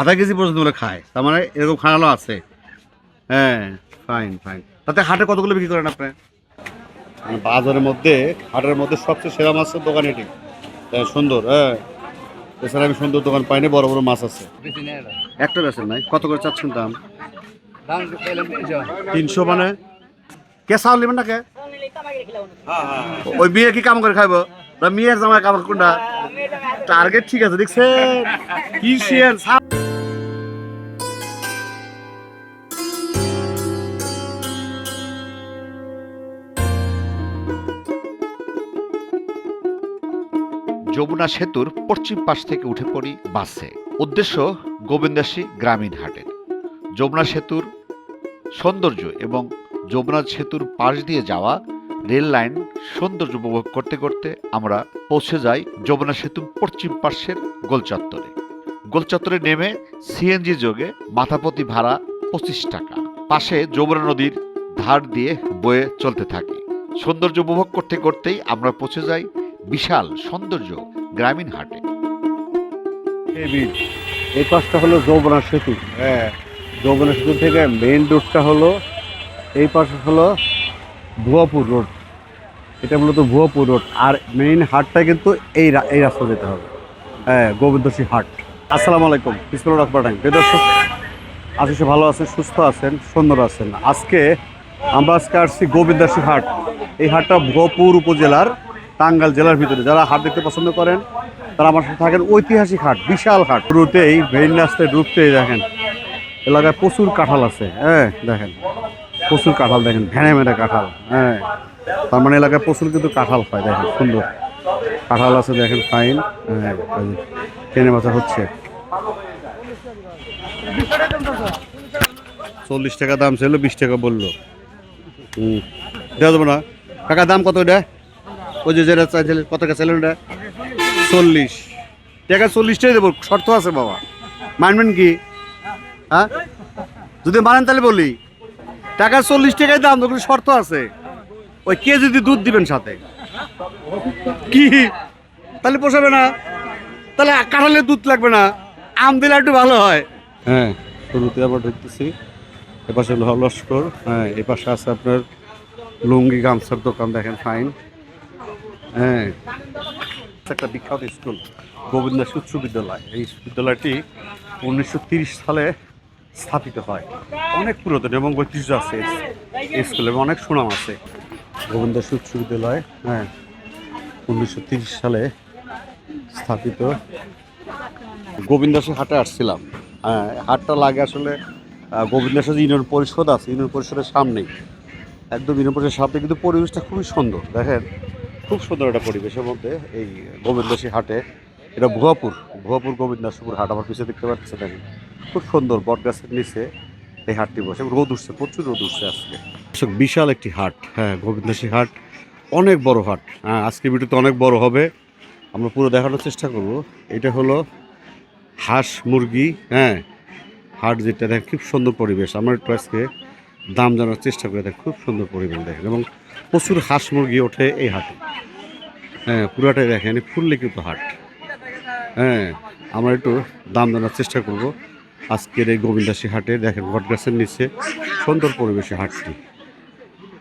আধা কেজি পর্যন্ত বলে খায়। তার মানে এরকম খানালো আছে। হ্যাঁ ফাইন ফাইন তাতে হাটে কতগুলো বিক্রি করেন আপনি? মানে বাজারের মধ্যে হাটের মধ্যে সবচেয়ে সেরা মাছের দোকান এটি। হ্যাঁ, সুন্দর হ্যাঁ। এছাড়া আমি সুন্দর দোকান পাইনি বড় বড় মাছ আছে। বেশি। একটা বেছেন নাই কত করে চাচ্ছেন দাম? তিনশো তিনশো মানে? কে চাউল নেবেন না কে ওই বিয়ে কি কাম করে খাইবো? মেয়ের জামাই কাম কোনটা? টার্গেট ঠিক আছে, দেখছেন? কি শিয়ান যমুনা সেতুর পশ্চিম পাশ থেকে উঠে পড়ি বাসে। উদ্দেশ্য গোবিন্দাসী গ্রামীণ হাটের। যমুনা সেতুর সৌন্দর্য এবং যমুনা সেতুর পাশ দিয়ে যাওয়া রেল লাইন সৌন্দর্য উপভোগ করতে করতে আমরা পৌঁছে যাই যমুনা সেতু পশ্চিম পার্শ্বের গোলচত্বরে। গোলচত্বরে নেমে সিএনজি যোগে মাথাপতি ভাড়া পঁচিশ টাকা। পাশে যমুনা নদীর ধার দিয়ে বয়ে চলতে থাকে। সৌন্দর্য উপভোগ করতে করতেই আমরা পৌঁছে যাই বিশাল সৌন্দর্য গ্রামীণ হাটে। এই পাশটা হলো যৌবনা সেতু। হ্যাঁ। যৌবনা সেতু থেকে মেইন রোডটা হলো এই পাশে হলো ভুয়াপুর রোড এটা মূলত ভুয়াপুর রোড। আর মেইন হাটটা কিন্তু এই এই রাস্তা যেতে হবে। হ্যাঁ গোবিন্দসী হাট। আসসালামু আলাইকুম। পিসপুর রাখবার টাইম দর্শক আজকে সে ভালো আছেন, সুস্থ আছেন, সুন্দর আছেন। আজকে আমরা আজকে আসছি গোবিন্দাসী হাট। এই হাটটা ভুয়াপুর উপজেলার টাঙ্গাল জেলার ভিতরে। যারা হাট দেখতে পছন্দ করেন, তারা আমার সাথে থাকেন। ঐতিহাসিক হাট, বিশাল হাট। শুরুতেই মেইন রাস্তায় ঢুকতেই দেখেন, এলাকায় প্রচুর কাঁঠাল আছে। হ্যাঁ দেখেন, প্রচুর কাঁঠাল দেখেন, ভেড়ে মেরে কাঁঠাল। হ্যাঁ তার মানে এলাকায় প্রচুর কিন্তু কাঁঠাল পায় দেখেন, সুন্দর। কাঁঠাল আছে, দেখেন ফাইন হ্যাঁ কেনে বাঁচা হচ্ছে। চল্লিশ টাকা দাম ছিল, বিশ টাকা বলল। হুম। দেওয়া যাব না। কাকা, দাম কত এটা? ওই যে যেটা চাইছিল, কত টাকা চাইলেন ওটা চল্লিশ। টাকা চল্লিশটাই দেবো, শর্ত আছে বাবা। মানবেন কি? হ্যাঁ? যদি মানেন তাহলে বলি। টাকা চল্লিশ টাকাই দাম, তো শর্ত আছে। ওই কে যদি দুধ দিবেন সাথে? কি? তাহলে পোষাবে না। তাহলে কাঁঠালের দুধ লাগবে না। আম দিলে একটু ভালো হয়। হ্যাঁ শুরুতে আবার দেখতেছি। এপাশে হলো লস্কর। হ্যাঁ এপাশে আছে আপনার লুঙ্গি গামছার দোকান, দেখেন ফাইন হ্যাঁ একটা বিখ্যাত স্কুল গোবিন্দ উচ্চ বিদ্যালয়। এই বিদ্যালয়টি উনিশশো সালে স্থাপিত হয়। অনেক পুরাতন এবং ঐতিহ্য আছে স্কুলে অনেক সুনাম আছে। গোবিন্দ উচ্চ বিদ্যালয় হ্যাঁ উনিশশো সালে স্থাপিত। গোবিন্দাসী হাটে আসছিলাম। হ্যাঁ হাটটা লাগে আসলে গোবিন্দাসী যে ইউনিয়ন পরিষদ আছে, ইউনিয়ন পরিষদের সামনেই। একদম ইউনিয়ন পরিষদের সামনে, কিন্তু পরিবেশটা খুবই সুন্দর, দেখেন। খুব সুন্দর একটা পরিবেশের মধ্যে এই গোবিন্দাসী হাটে। এটা ভুয়াপুর ভুয়াপুর গোবিন্দাসপুর হাট, আমার পিছিয়ে দেখতে পাচ্ছেন খুব সুন্দর বট গাছের নিচে এই হাটটি বসে রোদ উঠছে, প্রচুর রোদ উঠছে আজকে। বিশাল একটি হাট। হ্যাঁ গোবিন্দাসী হাট, অনেক বড় হাট। হ্যাঁ আজকে ভিডিওতে অনেক বড় হবে। আমরা পুরো দেখানোর চেষ্টা করব। এটা হলো হাঁস মুরগি হ্যাঁ হাট যেটা দেখেন, খুব সুন্দর পরিবেশ। আমরা একটু আজকে দাম জানার চেষ্টা করে, দেখেন, খুব সুন্দর পরিবেশ, দেখেন, এবং প্রচুর হাঁস মুরগি ওঠে এই হাটে। হ্যাঁ পুরাটাই দেখেন ফুললে কিন্তু হাট। হ্যাঁ আমরা একটু দাম জানার চেষ্টা করব। আজকের এই গোবিন্দাসী হাটে, দেখেন বটগাছের নিচে সুন্দর পরিবেশে হাটটি।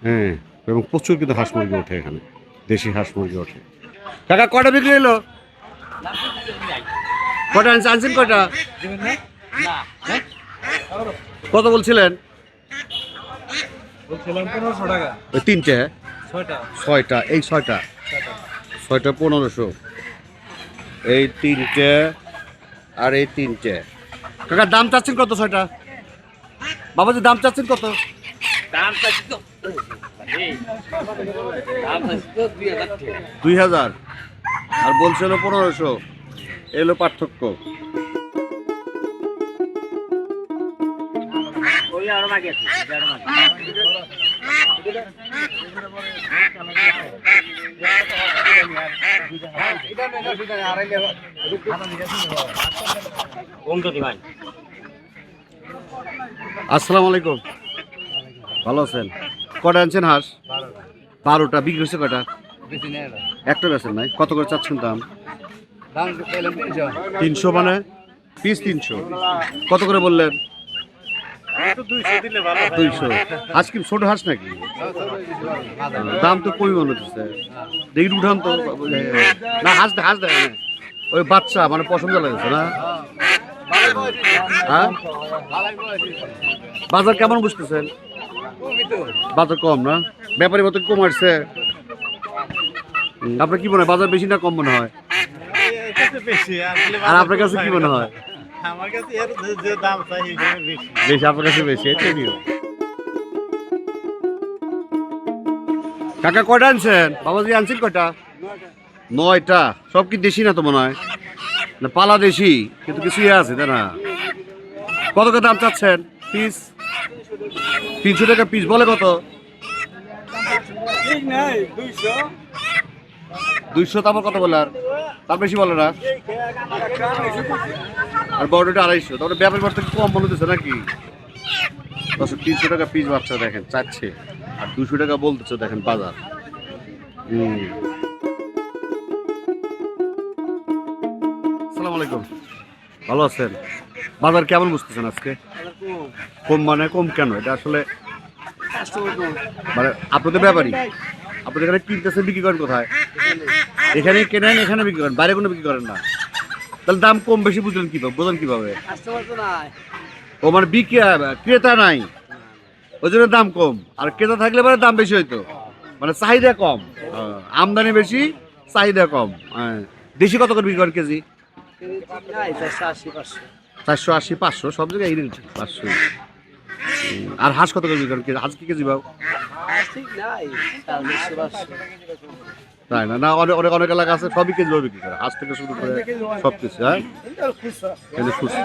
হ্যাঁ এবং প্রচুর কিন্তু হাঁস মুরগি ওঠে এখানে দেশি হাঁস মুরগি ওঠে। কাকা কটা বিক্রি হলো? কটা আনছেন কটা? কত বলছিলেন? ওই তিনটে? ছয়টা। ছয়টা এই ছয়টা? ছয়টা পনেরোশো। এই তিনটে আর এই তিনটে। কাকা দাম চাচ্ছেন কত ছয়টা? বাবাজি দাম চাচ্ছেন কত? দুই হাজার। আর বলছিল পনেরোশো। এলো পার্থক্য। আসসালামু আলাইকুম। ভালো আছেন? কটা আনছেন হাঁস? বারোটা। বিক্রি হচ্ছে কটা। একটা বেছেন নাই। কত করে চাচ্ছেন দাম? তিনশো মানে? পিস তিনশো। কত করে বললেন? দুইশো। হাঁস কি ছোট হাঁস নাকি? দাম তো কমই মনে হচ্ছে। দেখি উঠান তো। না, হাঁস হাঁস দেখে ওই বাচ্চা মানে পছন্দ লাগছে না? হ্যাঁ? বাজার কেমন বুঝতেছেন? বাজার কম না? ব্যাপারী মতো কম আসছে। আপনার কি মনে হয়, বাজার বেশি না কম মনে হয়? আর আপনার কাছে কি মনে হয়? কয়টা আনছেন? আনছেন কয়টা? নয়টা। সব না তো মনে হয়? না, পালা দেশি, কিন্তু কিছু ইয়ে আছে, তাই না? কত কত দাম চাচ্ছেন? পিস? তিনশো টাকা পিস বলে কত? দুইশো। তারপর কত বলে আর? তার বেশি বলে না। আর বড়টা আড়াইশো। তারপরে ব্যাপার করতে কম মনে হচ্ছে নাকি? দশ তিনশো টাকা পিস বাচ্চা দেখেন চাচ্ছে। আর দুশো টাকা বলতেছে দেখেন বাজার। হুম। আসসালামু আলাইকুম। ভালো আছেন? বাজার কেমন বুঝতেছেন আজকে? কম মানে কম কেন? এটা আসলে মানে আপনাদের ব্যাপারই আপনি এখানে কিনতেছেন বিক্রি করেন কোথায়? এখানে কেনেন, এখানে বিক্রি করেন, বাইরে কোনো বিক্রি করেন না। তাহলে দাম কম বেশি বুঝলেন কীভাবে? বোঝেন কীভাবে? ও মানে বিক্রি, ক্রেতা নাই। ওই জন্য দাম কম। আর ক্রেতা থাকলে পরে দাম বেশি হইতো। মানে চাহিদা কম। আমদানি বেশি, চাহিদা কম। হ্যাঁ। দেশি কত করে বিক্রি করেন কেজি? চারশো আশি, পাঁচশো, সব জায়গায় এই রেট পাঁচশো। আর হাঁস কত কেজি? হাঁস কি কেজি পাও তাই না? না অনেক অনেক অনেক এলাকা আছে, সবই কেজি বিক্রি করে। হাঁস থেকে শুরু করে সব কিছু হ্যাঁ? কিন্তু খুশি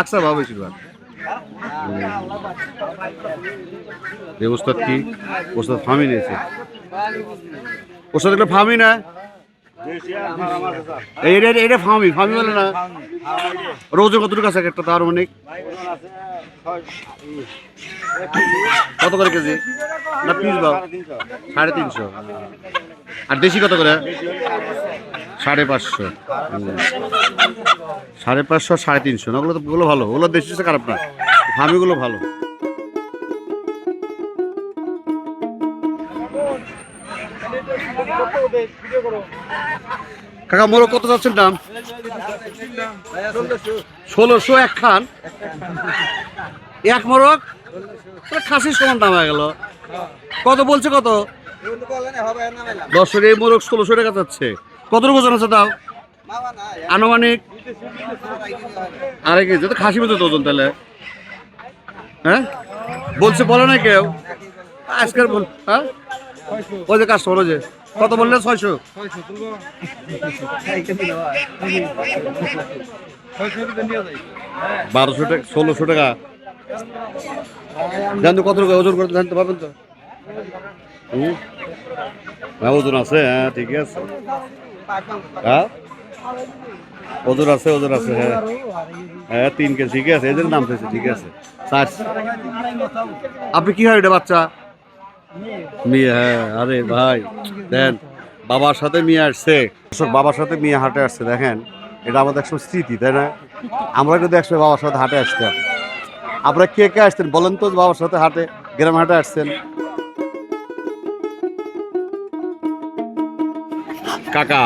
আকসা ভাবে বেশিরভাগ। ওস্তাদ কি? ওস্তাদ ফার্মি নিয়েছে। ওস্তাদ এগুলো ফার্মি না? এই এটা এটা ফার্মি ফার্মি বলে না? রোজের কতটুকু আছে একটা তার মানে? কত করে কেজি? না, পিস বাও। সাড়ে তিনশো। আর দেশি কত করে? সাড়ে পাঁচশো। সাড়ে পাঁচশো সাড়ে তিনশো। না, ওগুলো তো, ওগুলো ভালো। ওগুলো দেশি খারাপ না। ফার্মিগুলো ভালো। কাকা, মোরগ কত যাচ্ছেন দাম? ষোলোশো এক খান। এক মোরগ? খাসির সমান দাম হয়ে গেল। কত বলছে কত? দশের এই মোরগ ষোলোশো টাকা যাচ্ছে কত ওজন আছে তাও? আনুমানিক? আড়াই কেজি, তো খাসি মতো ওজন তাহলে। হ্যাঁ? বলছে বলে না কেউ? আজকের বল হ্যাঁ? ওই যে কাস্টমার ওই যে। কত বললে ছয়শো। বারোশো টাকা, ষোলোশো টাকা। জানতো কত টাকা? ওজন করতে জানতে পারবেন তো? হুম। হ্যাঁ ওজন আছে হ্যাঁ ঠিকই আছে। হ্যাঁ? ওজন আছে ওজন আছে হ্যাঁ। হ্যাঁ তিন কেজি, ঠিক আছে। এদের নাম পেয়েছে ঠিক আছে। আপনি কি হয় এটা বাচ্চা? মেয়ে হ্যাঁ আরে ভাই, দেন, বাবার সাথে মেয়ে আসছে। বাবার সাথে মেয়ে হাটে আসছে, দেখেন, এটা আমাদের একসময় স্মৃতি, তাই না? আমরা কিন্তু একসময় বাবার সাথে হাটে আসতাম। আপনারা কে কে আসতেন বলেন তো, বাবার সাথে হাটে, গ্রাম হাটে আসছেন? কাকা,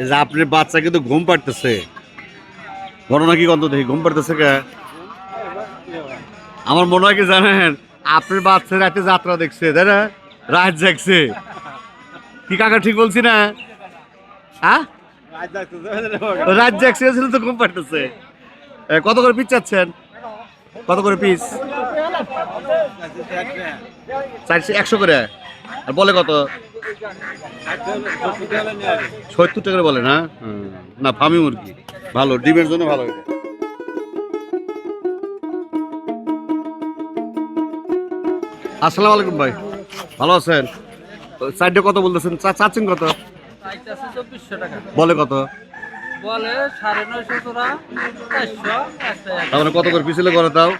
এই যে আপনার বাচ্চা কিন্তু ঘুম পাড়তেছে। ঘটনা কি গন্ধ দেখি? ঘুম পাড়তেছে কে? আমার মনে হয় কি জানেন আপনার বাচ্চা রাতে যাত্রা দেখছে, তাই না? রাত জাগছে। কি কাকা ঠিক বলছি না? হ্যাঁ রাত জাগছে তো ঘুম পাড়তেছে। কত করে পিস চাচ্ছেন? কত করে পিস চারশো, একশো করে। আর বলে কত? সত্তর টাকা বলে না? না ফার্মি মুরগি। ভালো, ডিমের জন্য ভালো আসসালামু আলাইকুম ভাই। ভালো আছেন? সাইডে কত বলতেছেন? চাচ্ছেন কত? বলে কত? বলে তারপরে কত করে পিস হলে করে তাও?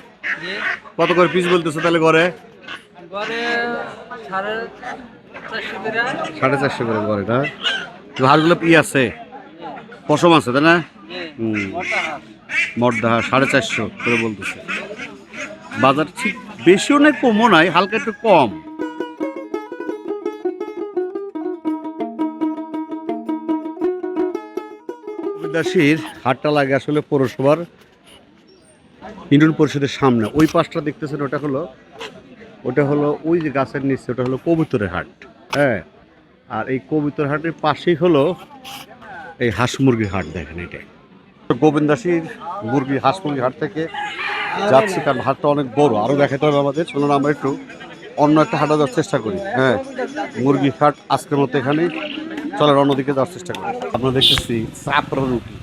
কত করে পিস বলতেছে তাহলে ঘরে? সাড়ে চারশো করে ঘরে, না? হাঁসগুলো ই আছে? পশম আছে, তাই না? হুম। সাড়ে চারশো করে বলতেছে। বাজার ঠিক বেশিও নয় কমও নাই হালকা একটু কম। দাসির হাটটা লাগে আসলে পৌরসভার ইউনিয়ন পরিষদের সামনে। ওই পাশটা দেখতেছেন ওটা হলো ওটা হলো ওই যে গাছের নিচে ওটা হলো কবুতরের হাট। হ্যাঁ আর এই কবুতর হাটের পাশেই হলো এই হাঁস মুরগির হাট দেখেন এটা। গোবিন্দাসীর মুরগি হাঁস মুরগির হাট থেকে যাচ্ছি কারণ হাটটা অনেক বড়। আরও দেখাতে হবে আমাদের। চলুন আমরা একটু অন্য একটা হাটে যাওয়ার চেষ্টা করি। হ্যাঁ মুরগি হাট আজকের মতো এখানে চলেন অন্যদিকে যাওয়ার চেষ্টা করি। আমরা দেখতেছি চাপড়া রুটি।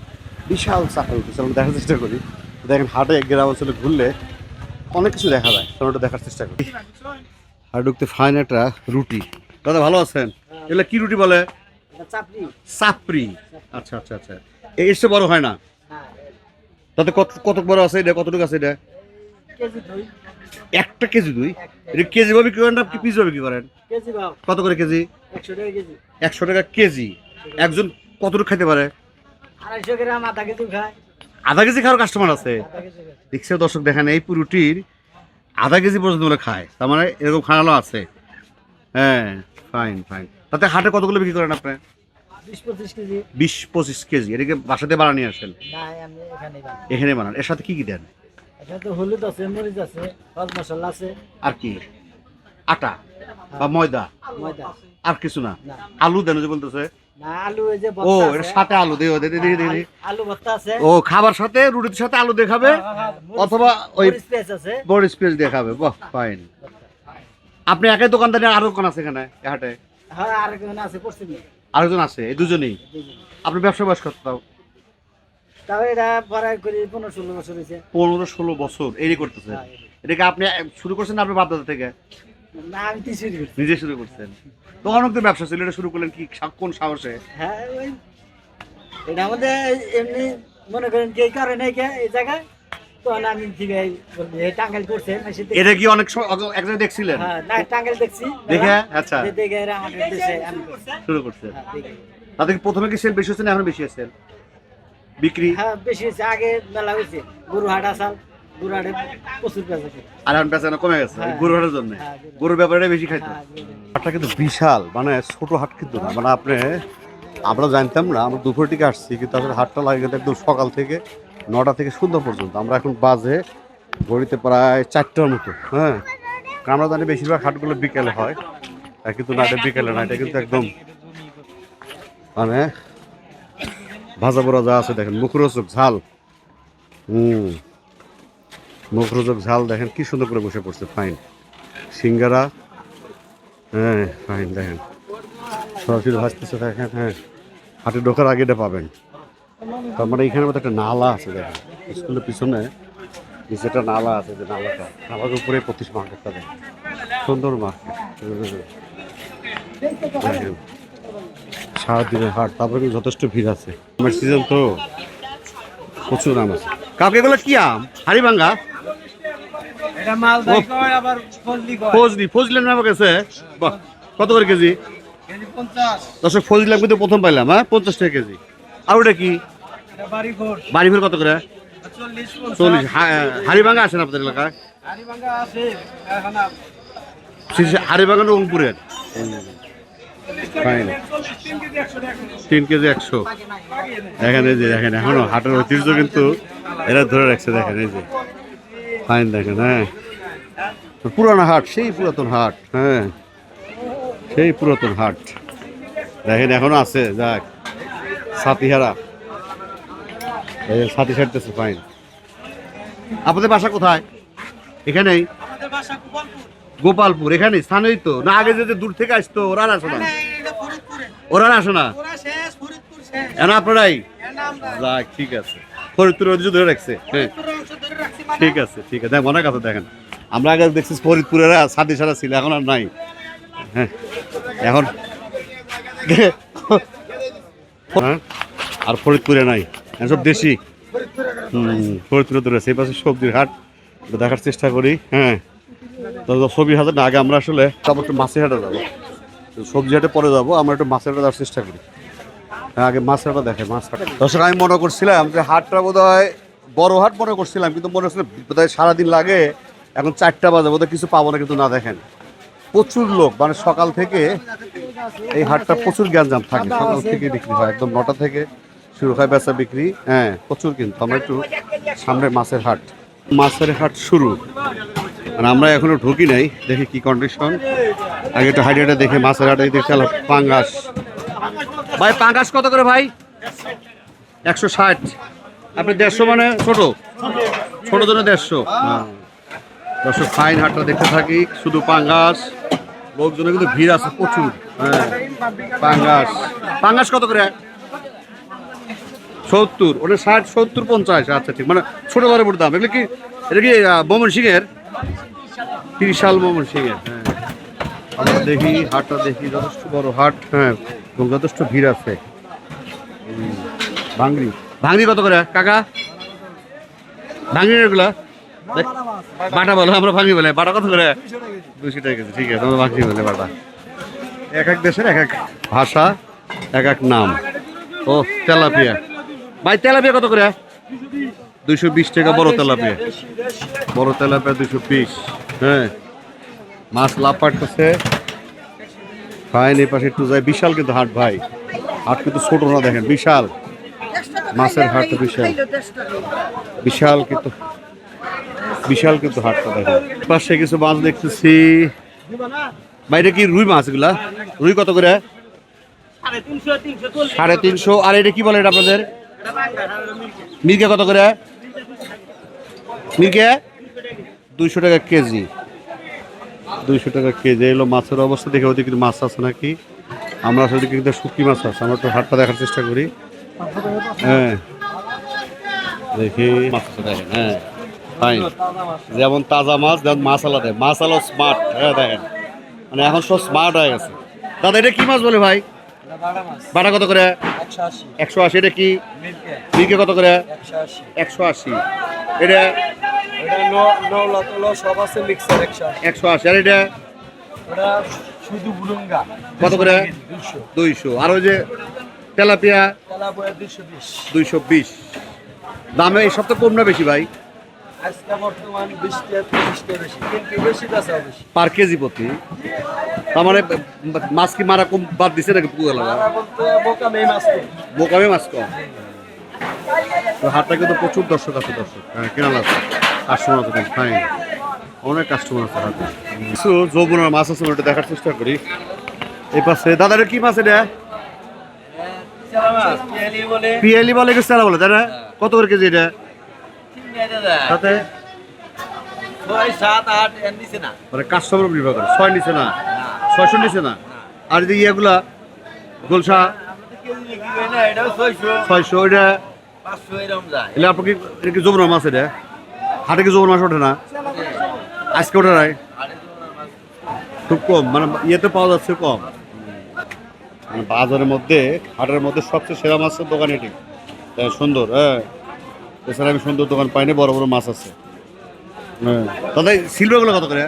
বিশাল চাপড়া রুটি। চলুন দেখার চেষ্টা করি। দেখেন হাটে গ্রাম অঞ্চলে ঘুরলে অনেক কিছু দেখা যায়। চলুন ওটা দেখার চেষ্টা করি। হাট ঢুকতে ফাইন একটা রুটি। দাদা ভালো আছেন? এগুলো কি রুটি বলে? চাপড়ি। আচ্ছা আচ্ছা আচ্ছা। এ- এর বড় হয় না? তাতে কত কত বড় আছে এটা? কতটুকু আছে এটা? একটা কেজি দুই? এটা কেজি ভাবে কি করেন না পিস ভাবে কি করেন? কত করে কেজি? একশো টাকা কেজি। একশো টাকা কেজি। একজন কতটুকু খেতে পারে? আধা কেজি খায়। আধা কেজি খাওয়ার কাস্টমার আছে। দেখছে দর্শক দেখেন এই পুরুটির আধা কেজি পর্যন্ত বলে খায়। তার মানে এরকম খাওয়ানো আছে। হ্যাঁ ফাইন ফাইন তাতে হাটে কতগুলো বিক্রি করেন আপনি? বিশ পঁচিশ কেজি। এটাকে বাসাতে বানানি আসেন? না আমি এখানে বানান। এর সাথে কি কি দেন? হলুদ আছে মরিচ আছে মশলা আছে। আর কি? আটা বা ময়দা? ময়দা। আর কিছু না? আলু দেন যে বলতেছে? ও এর সাথে আলু দিও ও খাবার সাথে রুটির সাথে আলু দিয়ে খাবে মরিচ- অথবা ওই বড় স্পেস দিয়ে খাবে বাহ ফাইন আপনি একাই দোকানদারি আরও দোকান আছে এখানে হাটে? হ্যাঁ আর আছে পশ্চিম। আরেকজন আছে এই দুজনেই। আপনি ব্যবসা বয়স কত তাও? তাও এটা করি পনেরো ষোলো বছর হয়েছে। পনেরো ষোলো বছর এই করতেছে হ্যাঁ, এটাকে আপনি শুরু করছেন না আপনার বাপদাদা থেকে? না আমি করছি নিজে শুরু করছেন। তখন তো ব্যবসা ছিল এটা শুরু করলেন কি কোন সাহসে? হ্যাঁ এটা আমাদের এমনি মনে করেন কি কারণে কে এই জায়গায় তখন আমি ঠিক আছে এই টাঙ্গাইল করছে এটা কি অনেক সময় অগ- এক জায়গায় দেখছিলেন? হ্যাঁ না টাঙ্গাইল দেখছি। দেখে? আচ্ছা। দেখে এরা আমাদের দেশে শুরু করছেন হ্যাঁ, তাদের প্রথমে কি সেল বেশি হচ্ছে না এখন বেশি হচ্ছে বিক্রি? হ্যাঁ বেশি হয়েছে। আগে মেলা হয়েছে গরু হাট আসাল গরু হাটে প্রচুর পেঁচা আর এখন বেচানো কমে গেছে হ্যাঁ। গরু হাটের জন্য গরুর ব্যাপারে বেশি খাইতো। হাটটা কিন্তু বিশাল মানে ছোট হাট কিন্তু না। মানে আপনি আমরা জানতাম না আমরা দুপুর থেকে আসছি কিন্তু আসলে হাটটা লাগে কিন্তু একদম সকাল থেকে নটা থেকে সন্ধ্যা পর্যন্ত। আমরা এখন বাজে ঘড়িতে প্রায় চারটার মতো হ্যাঁ? আমরা জানি বেশিরভাগ হাটগুলো বিকেলে হয় কিন্তু না বিকেলে না, এটা কিন্তু একদম মানে ভাজা পোড়া যা আছে দেখেন, মুখরোচক ঝাল। হুম। মুখরোচক ঝাল দেখেন, কি সুন্দর করে বসে পড়ছে, ফাইন। সিঙ্গারা হ্যাঁ ফাইন দেখেন। সরাসরি ভাসতেছে দেখেন হ্যাঁ। হাটে ঢোকার আগে এটা পাবেন। তার মানে এখানে মধ্যে একটা নালা আছে দেখেন। স্কুলের পিছনে নিচে একটা নালা আছে যে নালাটা নালার উপরে পঁচিশ মার্কেটটা দেখেন। সুন্দর মার্কেট সারাদিনের হাট তারপরে যথেষ্ট ভিড় আছে। আমার সিজন তো প্রচুর আম আছে। কাউকে এগুলো কি আম? হাড়ি ভাঙ্গা? এটা মালদাই ও। কয় আবার ফজলি নাম বাহ কত করে কেজি? দর্শক ফজলি আমি কিন্তু প্রথম পাইলাম হ্যাঁ? পঞ্চাশ টাকা কেজি। আর ওটা কি? এটা বাড়ি ঘর কত করে? চল্লিশ চল্লিশ হাড়ি ভাঙ্গা আছে না আপনাদের এলাকায়? হাড়ি ভাঙ্গা আছে এখন হাড়ি ভাঙ্গা রংপুরের তিন কেজি একশো। দেখেন যে, দেখেন, এখনও হাটের ঐতিহ্য কিন্তু এরা ধরে রাখছে, দেখেন এই যে। ফাইন, দেখেন হ্যাঁ। পুরানো হাট, সেই পুরাতন হাট হ্যাঁ। সেই পুরাতন হাট। দেখেন, এখনও আছে, যাক। সাতিহারা। সাথী সারতেছে ফাইন আপনাদের বাসা কোথায়? এখানেই? গোপালপুর। এখানে স্থানেই তো? না আগে যে যে দূর থেকে আসতো ওরা আসো না? ওরা আসো না এখন আপনারাই? যাক ঠিক আছে। ফরিদপুর ঐতিহ্য ধরে রাখছে। হ্যাঁ। মানে? ঠিক আছে ঠিক আছে। দেখেন অনেক আছে দেখেন। আমরা আগে দেখছি ফরিদপুরের সাদি সারা ছিল এখন আর নাই। হ্যাঁ। এখন হ্যাঁ আর ফরিদপুরে নাই। সব দেশি। হুম ফরিদপুরে ধরে সেই পাশে সবজির হাট। দেখার চেষ্টা করি হ্যাঁ। তো ছবি হাজার না আগে আমরা আসলে তারপর একটু মাছের হাটে যাব। সবজি হাটে পরে যাব আমরা একটু মাছের হাটে যাওয়ার চেষ্টা করি। হ্যাঁ আগে মাছ হাটটা দেখে মাছ হাট। দর্শক আমি মনে করছিলাম যে হাটটা বোধ হয় বড় হাট মনে করছিলাম কিন্তু মনে হচ্ছে বোধহয় সারাদিন লাগে এখন চারটা বাজে বোধহয় কিছু পাবো না কিন্তু না দেখেন। প্রচুর লোক মানে সকাল থেকে এই হাটটা প্রচুর গ্যাঞ্জাম থাকে সকাল থেকে বিক্রি হয় একদম নটা থেকে শুরু হয় বেচা বিক্রি। হ্যাঁ প্রচুর কিন্তু আমরা একটু সামনে মাছের হাট। মাছের হাট শুরু। মানে আমরা এখনও ঢুকি নাই দেখি কি কন্ডিশন আগে একটু হাইডিয়াটা দেখে মাছের হাটে দেখতে পাঙ্গাস। ভাই পাঙ্গাস কত করে ভাই? একশো ষাট। আপনি দেড়শো মানে ছোট? ছোট জন্য দেড়শো। দর্শক ফাইন হাটটা দেখতে থাকি শুধু পাঙ্গাস। লোকজনের কিন্তু ভিড় আছে প্রচুর। হ্যাঁ। পাঙ্গাস। পাঙ্গাস কত করে? সত্তর। ওটা ষাট সত্তর পঞ্চাশ। আচ্ছা ঠিক। মানে ছোট বড় বড় দাম। এগুলো কি এটা কি মোমন সিংয়ের বিশাল মোমন সিংয়ের হ্যাঁ। আমরা দেখি হাটটা দেখি যথেষ্ট বড় হাট হ্যাঁ এবং যথেষ্ট ভিড় আছে। ভাঙড়ি। ভাঙড়ি কত করে? কাকা? ভাঙড়ি এগুলা বাটা বলো, আমরা ভাঙি বলে। বাটা কত করে? দুশো টাকা কেজি, ঠিক আছে, আমরা ভাঙি বলে বাটা। এক এক দেশের এক এক ভাষা, এক এক নাম। ও, তেলাপিয়া। ভাই, তেলাপিয়া কত করে? দুইশো বিশ টাকা, বড় তেলাপিয়া। বড় তেলাপিয়া দুশো বিশ। হ্যাঁ। মাছ লাভ পাঠতেছে ফাইন এই পাশে একটু যায়। বিশাল কিন্তু হাট, ভাই। হাট কিন্তু ছোট না, দেখেন। বিশাল। মাছের হাট বিশাল। বিশাল কিন্তু বিশাল কিন্তু হাটটা দেখেন পাশে কিছু মাছ দেখতেছি। বাইরে কি রুই মাছ এগুলা? রুই কত করে? সাড়ে তিনশো। আর এটা কি বলে এটা আপনাদের? মির্গে কত করে? মির্গে দুইশো টাকা কেজি। দুইশো টাকা কেজি। এলো মাছের অবস্থা। দেখে ওদিকে কিন্তু মাছ আছে নাকি? আমরা আসলে কিন্তু শুকি মাছ আছে। আমরা একটু হাটটা দেখার চেষ্টা করি। হ্যাঁ। দেখি। মাছ দেখেন। হ্যাঁ। ফাইন যেমন তাজা মাছ যেমন মাছ আলাদা। মাছ আলো স্মার্ট হ্যাঁ দেখেন। মানে এখন সব স্মার্ট হয়ে গেছে। দাদা এটা কি মাছ বলে ভাই? বাটা কত করে? একশো আশি। এটা কি? মির্গে কত করে? একশো আশি। এটা? সব আছে মিক্সার একশো আশি। আর এটা? শুধু বুলুঙ্গা কত করে? দুইশো। আর ওই যে তেলাপিয়া? তেলা দুইশো বিশ। দামে এই সপ্তাহে কম না বেশি ভাই? আজকে বর্তমান বিশটা তিরিশটা বেশি কিন্তু বেশি বেচা বেশি। পার কেজি প্রতি? তার মানে মাছ কি মারা কম বাদ দিছে নাকি পুকুর লাগা তারা বলতে বোকা মেয়ে মাছ করি। বোকামে মাছ কম? তো হাটটা কিন্তু প্রচুর দর্শক আছে দর্শক। হ্যাঁ কেনা লাগছে কাস্টমার আছে ফাইন অনেক কাস্টমার আছে হাটে। কিছু যৌবনের মাছ আছে ওটা দেখার চেষ্টা করি। এই পাশে দাদার কি মাছ এটা? মাছ, বলে। পিয়ালি বলে কি সেরা বলে তাই না? কত করে কেজি এটা? তাতে? ছয় সাত আট এর নিচে না। মানে কাস্টমার ছয় নিচে না? ছয়শো নিচে না? আর যদি ইয়েগুলা গোলসা ছয়শো এটা কি এটা কি যমুনা মাছ এটা? হাটে কি মাছ ওঠে না? আজকে ওঠে নাই? খুব কম। মানে ইয়েতে পাওয়া যাচ্ছে কম। মানে বাজারের মধ্যে হাটের মধ্যে সবচেয়ে সেরা মাছের দোকান এটি। সুন্দর হ্যাঁ। এছাড়া আমি সুন্দর দোকান পাইনি, বড় বড় মাছ আছে। হ্যাঁ। দাদা সিলভারগুলো কত করে?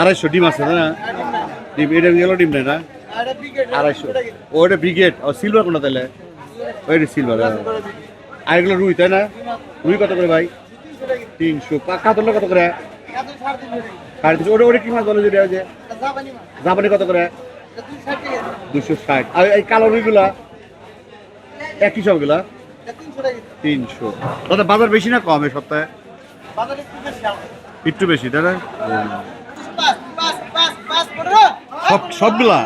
আড়াইশো, ডিম আছে না? ডিম, এটা গেল ডিম নেই না আড়াইশো। ওটা ব্রিগেড। ও, সিলভার কোনটা তাহলে? ওইটা সিলভার আর এগুলো রুই, তাই না? রুই কত করে ভাই? তিনশো। কাতলা কত করে? সাড়ে তিনশো। ওটা ওটা কি মাছ বলো যেটা জাপানি কত করে? দুশো ষাট। আর এই কালো রুইগুলা? একই সবগুলা? তিনশো। দাদা বাজার বেশি না কম এই সপ্তাহে? একটু বেশি না? সব সবগুলা?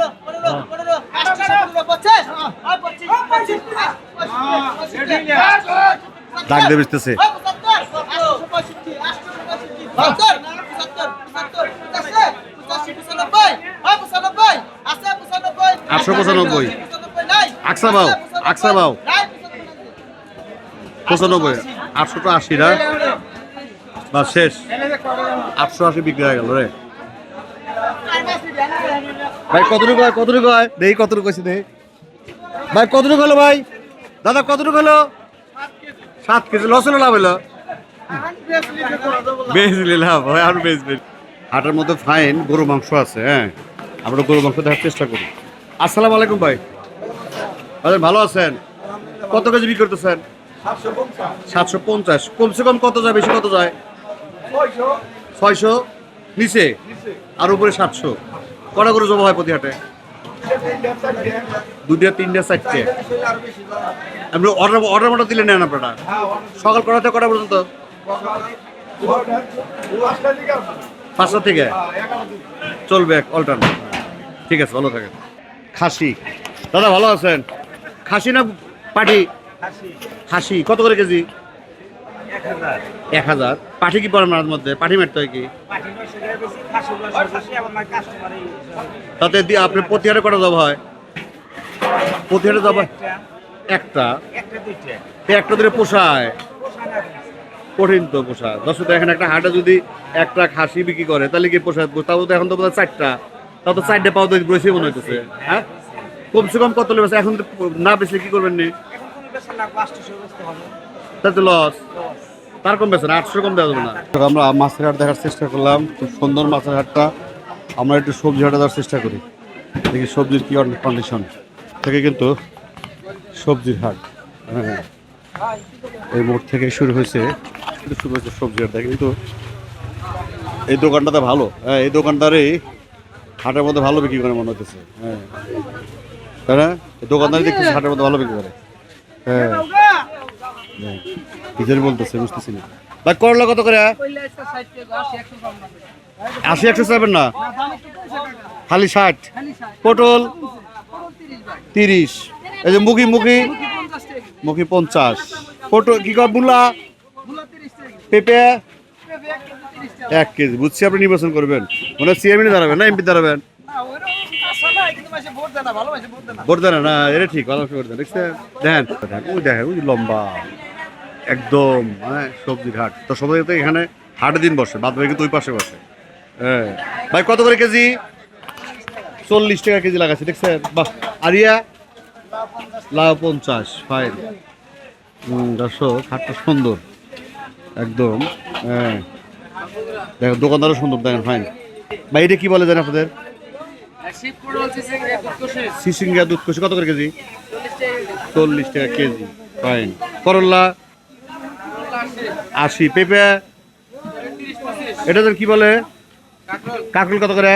ডাক দিয়ে বেচতেছে। আটশো পঁচানব্বই। আকসা বাও আকসা বাও পঁচানব্বই, আটশো তো আশি না? বা শেষ। আটশো আশি বিক্রি হয়ে গেল রে। ভাই, কতটুকু হয় কতটুকু হয়? দেখি কতটুকু হয়েছে দেখি ভাই, কতটুকু হলো ভাই? দাদা, কতটুকু হলো? সাত কেজি। লস হলো, লাভ হলো? বেচলি লাভ হয়, আর বেচবে হাটের মধ্যে ফাইন গরু মাংস আছে হ্যাঁ? আমরা গরু মাংস দেখার চেষ্টা করি। আসসালামু আলাইকুম ভাই। ভাই ভালো আছেন? কত কেজি বিক্রি করতেছেন? সাতশো পঞ্চাশ। কমসে কম কত যায়, বেশি কত যায়? ছয়শো। নিচে? আর উপরে সাতশো। কটা করে জমা হয় প্রতি হাটে? দুটা তিনটা, চারটে। আপনি অর্ডার অর্ডার মতো দিলে নেন আপনারা। সকাল কটা থেকে কটা পর্যন্ত? পাঁচটা থেকে? চলবে অল্টার ঠিক আছে, ভালো থাকেন। খাসি। দাদা, ভালো আছেন? খাসি না পাঠি হাসি কত করে কেজি? এক হাজার। পাঠি কি পড়ে মাঝে মধ্যে? পাঠি মারতে হয় কি? তাতে আপনি প্রতি হাটে কটা জব হয়? প্রতি জব একটা। একটা। দিলে পোষায়? কঠিন তো পোষায় দশ দেখেন একটা হাটে যদি একটা খাসি বিক্রি করে তাহলে কি পোষায়? তাও তো এখন তো বোধহয় চারটা। তাও তো চারটে পাও তো বেশি মনে হইতেছে। হ্যাঁ? কমসে কম কত লেবেছে এখন না বেশি কি করবেন নি? তাই তো লস তার কম বেছে না আটশো কম দেওয়া না। আমরা মাছের হাট দেখার চেষ্টা করলাম। খুব সুন্দর মাছের হাটটা। আমরা একটু সবজি হাটে দেওয়ার চেষ্টা করি। দেখি সবজির কি কন্ডিশন থেকে কিন্তু সবজির হাট। হ্যাঁ। এই মোড় থেকে শুরু হয়েছে। শুরু হয়েছে সবজি হাট। দেখি কিন্তু এই দোকানটাতে ভালো। হ্যাঁ এই দোকানদারই হাটের মধ্যে ভালো বিক্রি করে মনে হতেছে হ্যাঁ। তাই না? এই দোকানদারই দেখতেছে হাটের মধ্যে ভালো বিক্রি করে। হ্যাঁ। হ্যাঁ। কি বলতেছে বুঝতেছি না। ভাই করলা কত করে আশি একশো চাইবেন না? খালি ষাট। পটল তিরিশ। এই যে মুখি মুখি মুখি পঞ্চাশ। পটল কি মূলা? পেঁপে? এক কেজি। বুঝছি আপনি নির্বাচন করবেন। মানে চেয়ারম্যানে দাঁড়াবেন না এমপি দাঁড়াবেন? ভোট দেন না, এটা ঠিক ভালো ভোট দেন দেখছেন দেখেন, ওই দেখেন, ওই লম্বা, একদম মানে সবজির হাট তো সবাই তো এখানে হাটের দিন বসে, বাদ বাকি তো ওই পাশে বসে। হ্যাঁ। ভাই, কত করে কেজি? চল্লিশ টাকা কেজি লাগাচ্ছি, দেখছেন? বাহ, আরিয়া? লাউ পঞ্চাশ ফাইন দর্শক, হাটটা সুন্দর, একদম হ্যাঁ। দেখো দোকানদারও সুন্দর, দেখেন ফাইন ভাই, এটা কি বলে জানেন আপনাদের? সিসিঙ্গা দুধ কষি। কত করে কেজি? চল্লিশ টাকা কেজি। ফাইন করল্লা আশি। পেঁপে? এটা তো কি বলে? কাকরুল কত করে?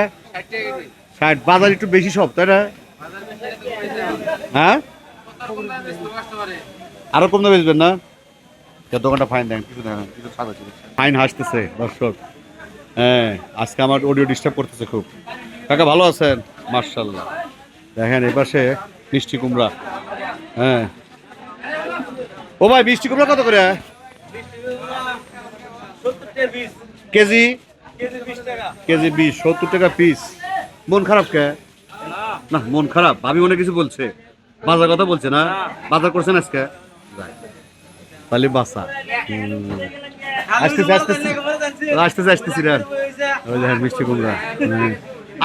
ষাট। বাজার একটু বেশি সব, তাই না? হ্যাঁ? আরও কম দামে বেচবেন না? দোকানটা ফাইন দেন কিছু দেন কিছু ফাইন হাসতেছে, দর্শক। হ্যাঁ আজকে আমার অডিও ডিস্টার্ব করতেছে খুব। কাকা ভালো আছেন? মার্শাল্লাহ দেখেন এই পাশে মিষ্টি কুমড়া। হ্যাঁ। ও ভাই মিষ্টি কুমড়া কত করে? কেজি? কেজি বিশ সত্তর টাকা পিস। মন খারাপ কে? না মন খারাপ। ভাবি মনে কিছু বলছে। বাজার কথা বলছে না? বাজার করছেন আজকে। তাহলে বাসা। আসতেছে আসতেছে। আসতেছে আসতেছি দেখেন মিষ্টি কুমড়া।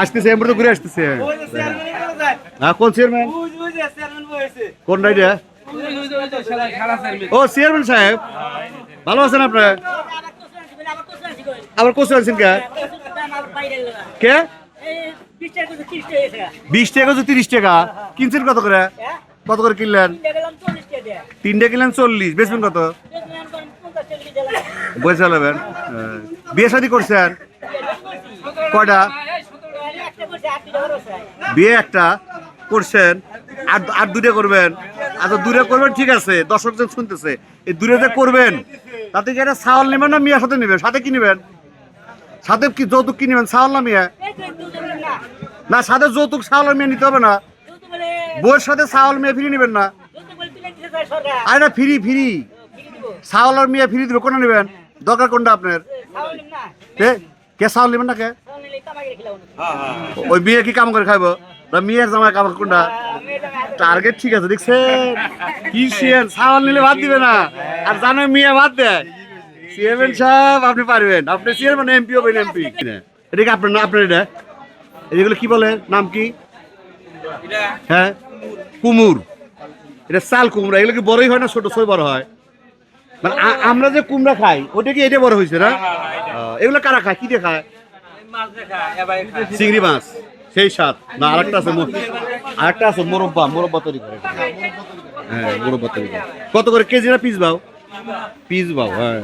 আসতেছে, এমনি তো ঘুরে আসতেছে। হ্যাঁ কোন চেয়ারম্যান কোন রাইডে? ও চেয়ারম্যান সাহেব। ভালো আছেন আপনার আবার কোথায় আছেন কে? কে? বিশ টাকা তিরিশ টাকা। কিনছেন কত করে? কত করে কিনলেন? তিনটে কিনলেন চল্লিশ। বেচবেন কত? বসে চালাবেন হ্যাঁ। বিয়ে শাদি করছেন? কয়টা? বিয়ে একটা করছেন, আর আর দূরে করবেন। আচ্ছা দূরে করবেন, ঠিক আছে দর্শকজন শুনতেছে, এই দূরে যে করবেন, তাতে কি একটা চাউল নেবেন না মিয়ার সাথে নেবেন? সাথে কি নেবেন? সাথে কি যৌতুক কি নেবেন? চাউল না মিয়া? না, সাথে যৌতুক আর মেয়ে নিতে হবে না। বউয়ের সাথে চাউল মেয়ে ফ্রি নেবেন না। আরে না ফ্রি ফ্রি। চাউল আর মেয়ে ফ্রি দেবে, কোনটা নেবেন? দরকার কোনটা আপনার? কে? চাউল নেবেন না কে? ওই মেয়ে কি কাম করে খাইবো? মেয়ের জামাই কাম কোনটা? টার্গেট ঠিক আছে দেখছেন? কি সিএন চাউল নিলে ভাত দিবে না। আর জানো মেয়ে ভাত দেয়। চেয়ারম্যান সাহেব আপনি পারবেন। আপনি চেয়ারম্যান এমপি হবেন এমপি। এটা কি আপনার আপনার এটা? এগুলো কি বলে? নাম কি? হ্যাঁ? কুমুর। এটা চাল কুমড়া। এগুলো কি বড়ই হয় না ছোট? ছোট বড় হয়? মানে আমরা যে কুমড়া খাই ওটা কি এটা বড় হয়েছে না? আহ, এগুলো কারা খায়? কি দিয়ে খায়? চিংড়ি মাছ সেই স্বাদ। না আরেকটা আছে আরেকটা আছে মোরব্বা মোরব্বা তৈরি করে। হ্যাঁ মোরব্বা তৈরি করো। কত করে কেজি না পিস বাও পিস বাও হ্যাঁ।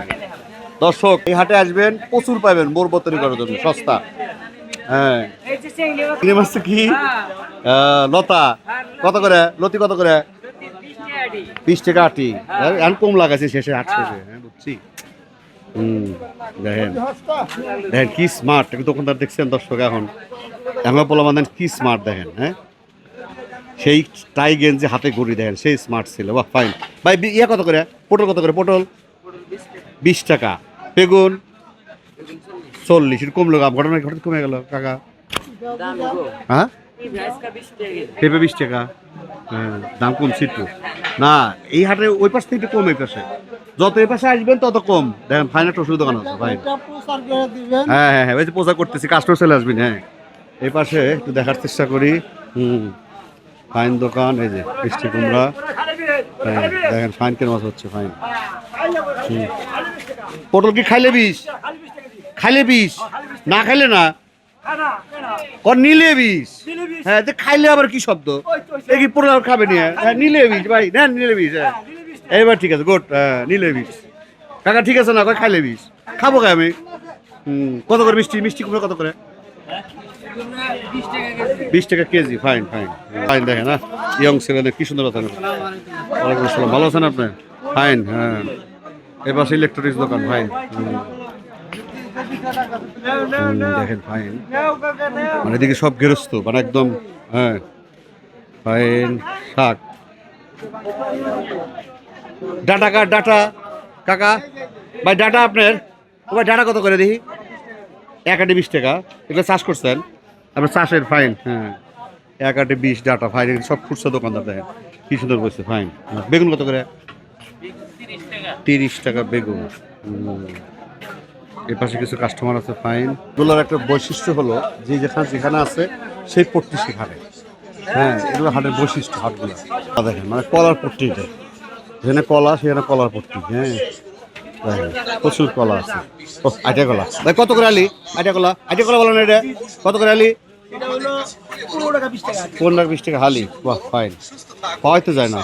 দর্শক এই হাটে আসবেন প্রচুর পাবেন মোরব্বা তৈরি করার জন্য সস্তা। হ্যাঁ। চিংড়ি মাছ। কি? লতা। কত করে? লতি কত করে? বিশ টাকা আটি। এখন কম লাগাছে শেষে আট শেষে। হ্যাঁ বুঝছি। হুম দেখেন। দেখেন কি স্মার্ট দোকানদার দেখছেন দর্শক এখন। এখন বলা মানে কি স্মার্ট দেখেন হ্যাঁ? সেই টাই গেঞ্জি হাতে ঘুরি দেখেন সেই স্মার্ট ছিল বাহ ফাইন ভাই ইয়ে কত করে? পটল কত করে? পটল? বিশ টাকা। বেগুন? চল্লিশ একটু কমলো ঘটনা ঘটনা কমে গেল কাকা। হ্যাঁ? পেঁপে বিশ টাকা। হ্যাঁ দাম কমছে একটু না, এই হাটে ওই পাশ থেকে কম এই পাশে। যত এই পাশে আসবেন, তত কম। দেখেন ফাইন একটা ওষুধ দোকান আছে ফাইন হ্যাঁ হ্যাঁ হ্যাঁ ওই যে পোজা করতেছি কাস্টমার চলে আসবেন হ্যাঁ। এই পাশে একটু দেখার চেষ্টা করি। হুম ফাইন দোকান, এই যে, মিষ্টি কুমড়া। হ্যাঁ দেখেন ফাইন কেন হচ্ছে ফাইন। পটল কি খাইলে বিষ? খাইলে বিষ? না খাইলে না? কর নিলে বিষ। হ্যাঁ খাইলে আবার কি শব্দ? এ কি আবার খাবে নিয়ে হ্যাঁ? নিলে বিষ ভাই। নেন নিলে হ্যাঁ। এইবার ঠিক আছে গুড হ্যাঁ নিলে বিষ। কাকা ঠিক আছে না খাইলে বিষ? খাব কে আমি? হুম কত করে মিষ্টি? মিষ্টি কুমড়া কত করে? বিশ টাকা কেজি ফাইন ফাইন ফাইন দেখেন না ইয়ং ছেলে কি সুন্দর কথা ভালো আছেন আপনি? ফাইন হ্যাঁ। এবার ইলেকট্রনিক্স দোকান ফাইন। হুম, দেখেন ফাইন মানে এদিকে সব গেরস্ত মানে একদম হ্যাঁ। ফাইন শাক। ডাটা কার, ডাটা? কাকা? ভাই, ডাটা আপনার? ও ভাই, ডাটা কত করে দেখি? এক আটে বিশ টাকা। এগুলো চাষ করছেন? আপনার চাষের ফাইন হ্যাঁ। এক আটে বিশ ডাটা ফাইন সব খুচরা দোকানদার দেখেন। কি সুন্দর করছে ফাইন বেগুন কত করে? তিরিশ টাকা। বেগুন। এর পাশে কিছু কাস্টমার আছে ফাইন এগুলোর একটা বৈশিষ্ট্য হলো যে যেখানে যেখানে আছে সেই পট্টি সেখানে। হ্যাঁ এগুলো হাটের বৈশিষ্ট্য হাটগুলো। দেখেন মানে কলার পট্টি এটা যেখানে কলা সেখানে কলার পট্টি হ্যাঁ। প্রচুর কলা আছে। ও আইটা কলা। ভাই কত করে আলি? আইটা কলা আইটা কলা বলো না এটা। কত করে আলি? পনেরো টাকা বিশ টাকা। হালি। বাহ ফাইন পাওয়াই তো যায় না।